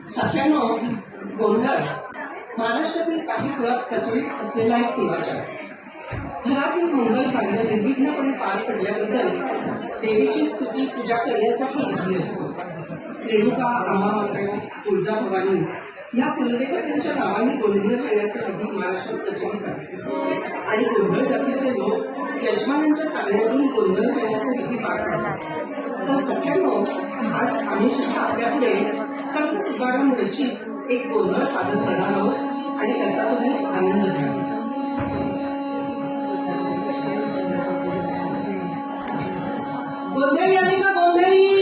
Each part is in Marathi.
सत्त्याण्णव गोंधळ. महाराष्ट्रातील काही घरात प्रचलित असलेला एक दिवाचार घरातील मंगल कार्य निर्विघ्नपणे पार पडल्याबद्दल देवीची स्तुती पूजा करण्याचा हा विधी असतो. रेणुका आंबामाता तुळजा भवानी या कुलदेवतांच्या नावाने गोंधळ करण्याचा विधी महाराष्ट्रात प्रचलित आहे. आणि गोंधळ जातीचे लोक यजमानांच्या सांगण्यावरून गोंधळ करण्याचा विधी पार पाडतात. तर आम्हीसुद्धा आपल्याकडे सतत गाणं रचित एक गोंधळ सादर करणार आहोत आणि त्याचा तुम्ही आनंद घ्या. गोंधळी आली का गोंधळी?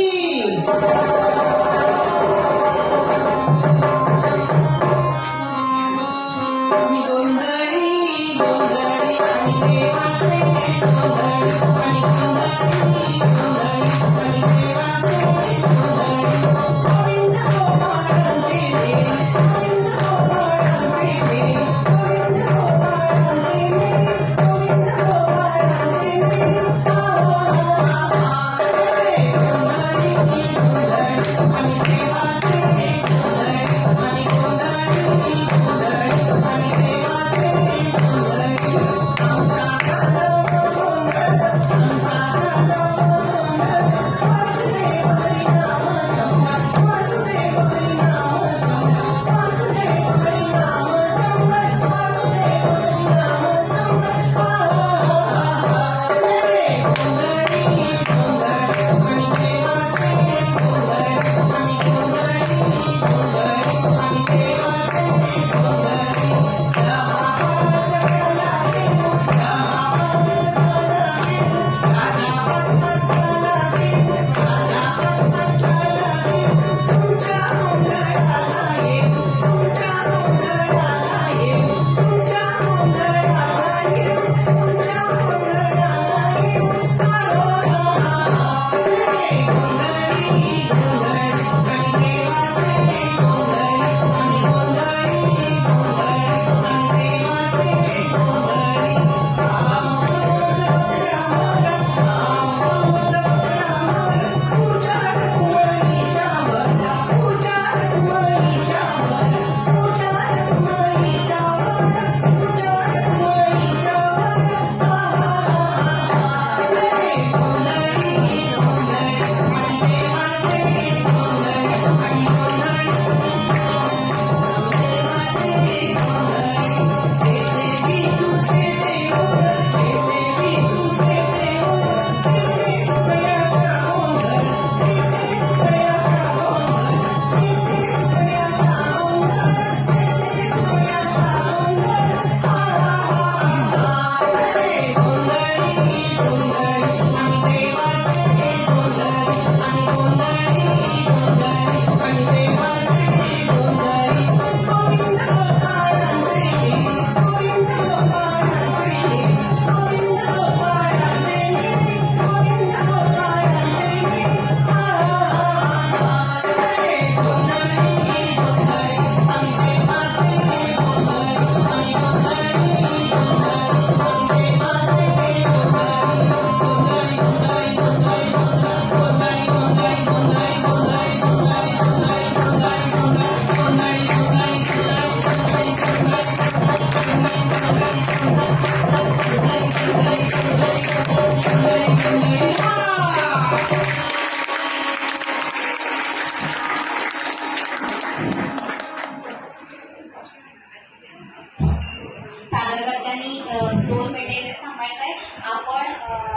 दोन मिनिटांनीच थांबायचं आपण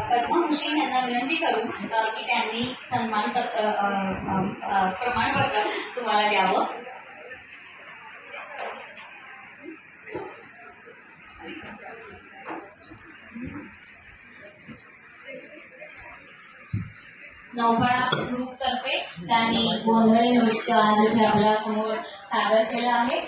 कदमा यांना विनंती करू की त्यांनी सन्मान प्रमाणपत्र तुम्हाला द्यावं. नौपाळा ग्रुपतर्फे त्यांनी गोंधळी नृत्य आज इथे आपल्यासमोर सादर केलं आहे.